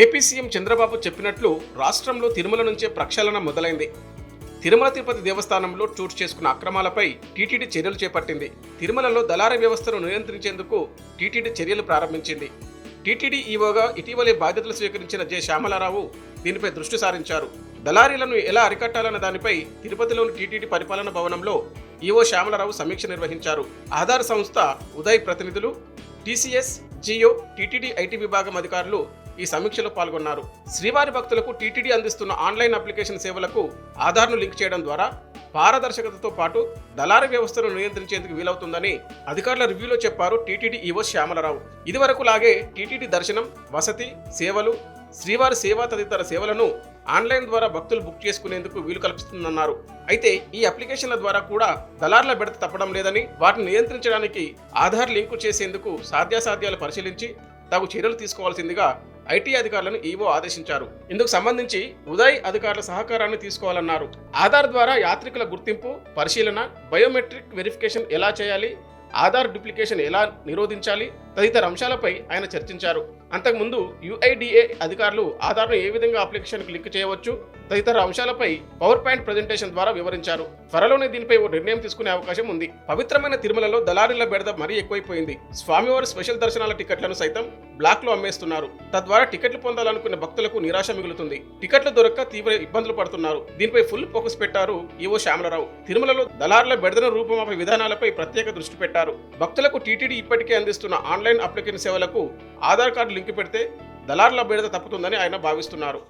AP CM Chandrababu చెప్పినట్లు రాష్ట్రంలో తిరుమల నుంచే ప్రక్షాళన మొదలైంది. తిరుమల తిరుపతి దేవస్థానంలో చోటు చేసుకున్న అక్రమాలపై టీటీడీ చర్యలు చేపట్టింది. తిరుమలలో దళారీ వ్యవస్థను నియంత్రించేందుకు టీటీడీ చర్యలు ప్రారంభించింది. టీటీడీ ఈవోగా ఇటీవలే బాధ్యతలు స్వీకరించిన జె. శ్యామలారావు దీనిపై దృష్టి సారించారు. దళారీలను ఎలా అరికట్టాలన్న దానిపై తిరుపతిలోని టీటీడీ పరిపాలన భవనంలో ఈవో శ్యామలారావు సమీక్ష నిర్వహించారు. ఆధార్ సంస్థ ఉదయ్ ప్రతినిధులు టీసీఎస్ జియో టీటీడీ ఐటీ విభాగం అధికారులు ఈ సమీక్షలో పాల్గొన్నారు. శ్రీవారి భక్తులకు టీటీడీ అందిస్తున్న ఆన్లైన్ అప్లికేషన్ సేవలకు ఆధార్ను లింక్ చేయడం ద్వారా పారదర్శకతతో పాటు దళారీ వ్యవస్థను నియంత్రించేందుకు వీలవుతుందని అధికారుల రివ్యూలో చెప్పారు టీటీడీ ఈవో శ్యామలరావు. ఇదివరకు లాగే టీటీడీ దర్శనం వసతి సేవలు శ్రీవారి సేవా తదితర సేవలను ఆన్లైన్ ద్వారా భక్తులు బుక్ చేసుకునేందుకు వీలు కల్పిస్తుందన్నారు. అయితే ఈ అప్లికేషన్ల ద్వారా కూడా దళార్ల బెడత తప్పడం లేదని వాటిని నియంత్రించడానికి ఆధార్ లింకు చేసేందుకు సాధ్యాసాధ్యాలు పరిశీలించి తగు చర్యలు తీసుకోవాల్సిందిగా ఐటీ అధికారులను ఈవో ఆదేశించారు. ఇందుకు సంబంధించి ఉదయ్ అధికారుల సహకారాన్ని తీసుకోవాలన్నారు. ఆధార్ ద్వారా యాత్రికుల గుర్తింపు పరిశీలన బయోమెట్రిక్ వెరిఫికేషన్ ఎలా చేయాలి ఆధార్ డూప్లికేషన్ ఎలా నిరోధించాలి తదితర అంశాలపై ఆయన చర్చించారు. అంతకుముందు యుఐడిఏ అధికారులు ఆధార్ను ఏ విధంగా అప్లికేషన్కు లింక్ చేయవచ్చు తదితర అంశాలపై పవర్ పాయింట్ ప్రజెంటేషన్ ద్వారా వివరించారు. త్వరలోనే దీనిపై ఓ నిర్ణయం తీసుకునే అవకాశం ఉంది. పవిత్రమైన తిరుమలలో దళారీల బెడద మరీ ఎక్కువైపోయింది. స్వామివారి స్పెషల్ దర్శనాల టికెట్లను సైతం బ్లాక్లో అమ్మేస్తున్నారు. తద్వారా టికెట్లు పొందాలనుకున్న భక్తులకు నిరాశ మిగులుతుంది. టికెట్లు దొరక్క తీవ్ర ఇబ్బందులు పడుతున్నారు. దీనిపై ఫుల్ ఫోకస్ పెట్టారు ఈవో శ్యామలరావు. తిరుమలలో దళారుల బెడదను రూపమాపే విధానాలపై ప్రత్యేక దృష్టి పెట్టారు. భక్తులకు టీటీడీ ఇప్పటికే అందిస్తున్న ఆన్లైన్ అప్లికేషన్ సేవలకు ఆధార్ కార్డు లింక్ పెడితే దళారుల బెడద తప్పుతుందని ఆయన భావిస్తున్నారు.